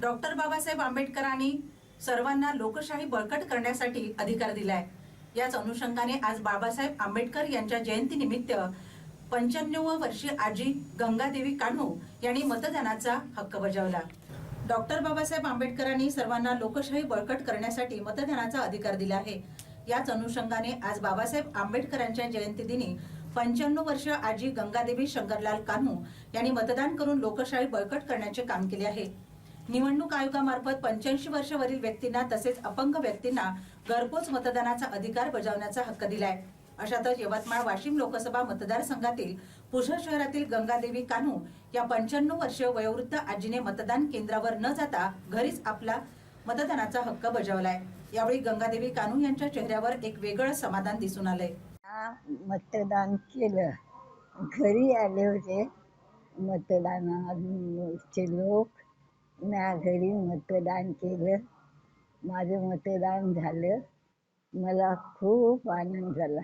Doctor Babasaheb आंबेडकरांनी सर्वांना लोकशाही बळकट करण्यासाठी अधिकार दिलाय. याच अनुषंगाने आज बाबासाहेब आंबेडकर यांच्या जयंतीनिमित्त पंच्याण्णव वर्षीय आजी गंगादेवी कान्हू यांनी मतदानाचा हक्क बजावला. डॉक्टर बाबासाहेब आंबेडकरांनी सर्वांना लोकशाही बळकट करण्यासाठी मतदानाचा अधिकार दिला आहे. याच अनुषंगाने आज बाबासाहेब आंबेडकरांच्या जयंतीदिनी पंच्याण्णव वर्ष आजी गंगादेवी शंकरलाल कान्हू यांनी मतदान करून लोकशाही बळकट करण्याचे काम केले आहे. निवडणूक आयोगामार्फत पंच्याऐंशी वर्षावरील व्यक्तींना तसेच अपंग व्यक्तींना घरपोच मतदानाचा अधिकार बजावण्याचा हक्क दिलाय. अशातच यवतमाळ वाशिम लोकसभा मतदारसंघातील पुसद शहरातील गंगादेवी कान्हू या पंच्याण्णव वर्षीय वयोवृद्ध आजीने मतदान केंद्रावर न जाता घरीच आपला मतदानाचा हक्क बजावलाय. यावेळी गंगादेवी कानू यांच्या चेहऱ्यावर एक वेगळं समाधान दिसून आलंय. मतदान केलं. घरी आले होते. मतदानाचे लोक म्या घरी मतदान केलं. माझं मतदान झालं. मला खूप आनंद झाला.